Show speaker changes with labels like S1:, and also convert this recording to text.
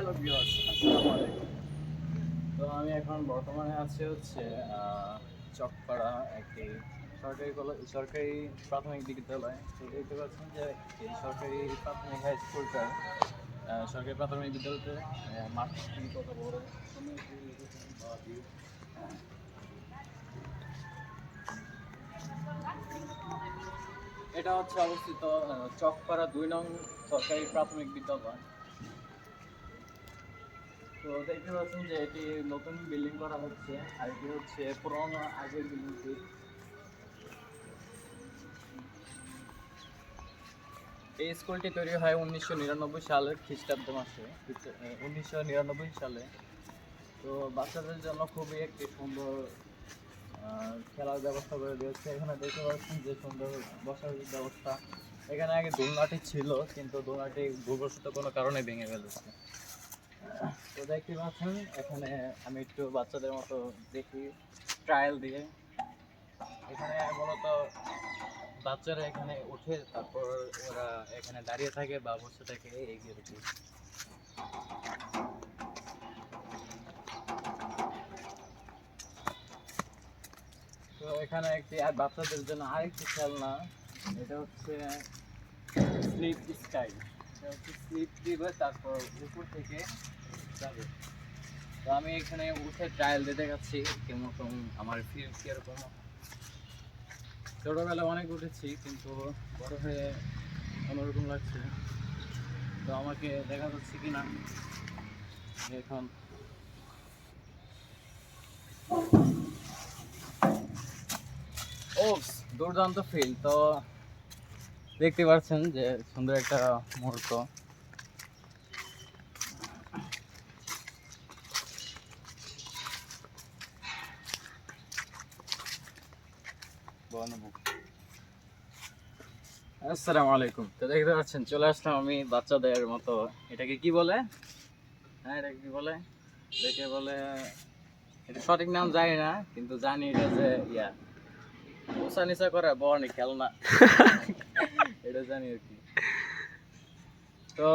S1: Hello viewers আসসালামু আলাইকুম তো আমি এখন বর্তমানে আছি হচ্ছে চকপাড়া একটি সরকারি কলেজ সরকারি প্রাথমিক বিদ্যালয়। তো দেখতে পাচ্ছেন যে এই সরকারি প্রাথমিক হাই স্কুলটা সরকারি প্রাথমিক বিদ্যালয়তে মাঠটি কত বড় এটা হচ্ছে অবস্থিত চকপাড়া দুই নং সরকারি প্রাথমিক বিদ্যালয়। তো দেখতে পাচ্ছেন যে এটি নতুন বিল্ডিং করা হচ্ছে আর এটি হচ্ছে পুরোনো আগের বিল্ডিংটি এই স্কুলটি তৈরি হয় উনিশশো নিরানব্বই সালের খ্রিস্টাব্দ মাসে উনিশশো নিরানব্বই সালে। তো বাচ্চাদের জন্য খুবই একটি সুন্দর খেলার ব্যবস্থা করে দিয়েছে। এখানে দেখতে পাচ্ছেন যে সুন্দর বসার ব্যবস্থা। এখানে আগে দোলনাটি ছিল, কিন্তু দোলনাটি ভূবশত কোনো কারণে ভেঙে ফেলেছে। তো দেখতে পাচ্ছেন, এখানে আমি একটু বাচ্চাদের মতো দেখি ট্রায়াল দিয়ে। এখানে মূলত বাচ্চারা এখানে উঠে, তারপর ওরা এখানে দাঁড়িয়ে থাকে বা বসে থাকে এগিয়ে থাকে তো এখানে একটি, আর বাচ্চাদের জন্য আরেকটি খেলনা, এটা হচ্ছে স্লিপ স্টাইল। এটা হচ্ছে স্লিপ দিবে তারপর উপর থেকে তো আমি এখানে উঠে ট্রায়াল দিয়ে দেখাচ্ছি কেমন আমার ফিল কীরকম। ছোটোবেলায় অনেক উঠেছি, কিন্তু বড় হয়ে অন্যরকম লাগছে। তো আমাকে দেখা যাচ্ছে কি না এখন। ও দুর্দান্ত ফিল তো দেখতে পাচ্ছেন যে সুন্দর একটা মুহূর্ত। আসসালামু আলাইকুম। তো দেখতে পাচ্ছেন চলে আসলাম আমি বাচ্চাদের মতো। এটাকে কি বলে? হ্যাঁ এটাকে কি বলে? দেখে বলে এটা সঠিক নাম জানি না কিন্তু জানি এটা যে ইয়া উষা নিচা করে বর্ণি খেলনা। এটা জানি আর কি। তো